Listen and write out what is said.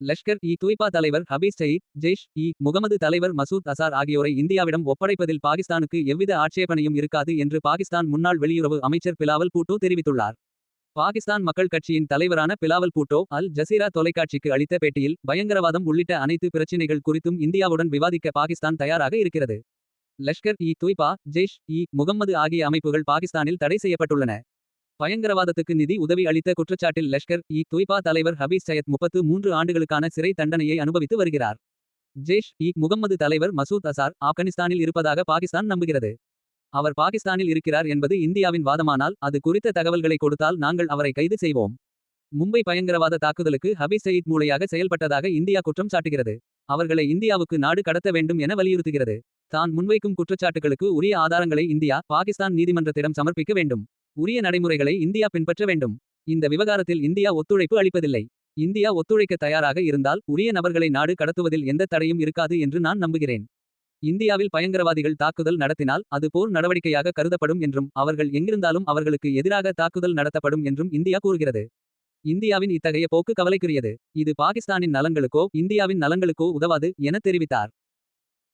லஷ்கர் இ துய்பா தலைவர் ஹபீஸ் சயீத் ஜெய்ஷ் இ முகமது தலைவர் மசூத் அசார் ஆகியோரை இந்தியாவிடம் ஒப்படைப்பதில் பாகிஸ்தானுக்கு எவ்வித ஆட்சேபனையும் இருக்காது என்று பாகிஸ்தான் முன்னாள் வெளியுறவு அமைச்சர் பிலாவல் பூட்டோ தெரிவித்துள்ளார். பாகிஸ்தான் மக்கள் கட்சியின் தலைவரான பிலாவல் பூட்டோ அல் ஜசீரா தொலைக்காட்சிக்கு அளித்த பேட்டியில் பயங்கரவாதம் உள்ளிட்ட அனைத்து பிரச்சினைகள் குறித்தும் இந்தியாவுடன் விவாதிக்க பாகிஸ்தான் தயாராக இருக்கிறது. லஷ்கர் இ துய்பா ஜெய்ஷ் இ முகம்மது ஆகிய அமைப்புகள் பாகிஸ்தானில் தடை செய்யப்பட்டுள்ளன. பயங்கரவாதத்துக்கு நிதி உதவி அளித்த குற்றச்சாட்டில் லஷ்கர் இ துய்பா தலைவர் ஹபீஸ் சையத் முப்பத்து மூன்று ஆண்டுகளுக்கான சிறை தண்டனையை அனுபவித்து வருகிறார். ஜெய்ஷ் இ முகம்மது தலைவர் மசூத் அசார் ஆப்கானிஸ்தானில் இருப்பதாக பாகிஸ்தான் நம்புகிறது. அவர் பாகிஸ்தானில் இருக்கிறார் என்பது இந்தியாவின் வாதமானால் அது குறித்த தகவல்களை கொடுத்தால் நாங்கள் அவரை கைது செய்வோம். மும்பை பயங்கரவாத தாக்குதலுக்கு ஹபீஸ் சயீத் மூளையாக செயல்பட்டதாக இந்தியா குற்றம் சாட்டுகிறது. அவர்களை இந்தியாவுக்கு நாடு கடத்த வேண்டும் என வலியுறுத்துகிறது. தான் முன்வைக்கும் குற்றச்சாட்டுகளுக்கு உரிய ஆதாரங்களை இந்தியா பாகிஸ்தான் நீதிமன்றத்திடம் சமர்ப்பிக்க வேண்டும். உரிய நடைமுறைகளை இந்தியா பின்பற்ற வேண்டும். இந்த விவகாரத்தில் இந்தியா ஒத்துழைப்பு அளிப்பதில்லை. இந்தியா ஒத்துழைக்க தயாராக இருந்தால் உரிய நபர்களை நாடு கடத்துவதில் எந்த தடையும் இருக்காது என்று நான் நம்புகிறேன். இந்தியாவில் பயங்கரவாதிகள் தாக்குதல் நடத்தினால் அது போர் நடவடிக்கையாக கருதப்படும் என்றும் அவர்கள் எங்கிருந்தாலும் அவர்களுக்கு எதிராக தாக்குதல் நடத்தப்படும் என்றும் இந்தியா கூறுகிறது. இந்தியாவின் இத்தகைய போக்கு கவலைக்குரியது. இது பாகிஸ்தானின் நலன்களுக்கோ இந்தியாவின் நலன்களுக்கோ உதவாது என தெரிவித்தார்.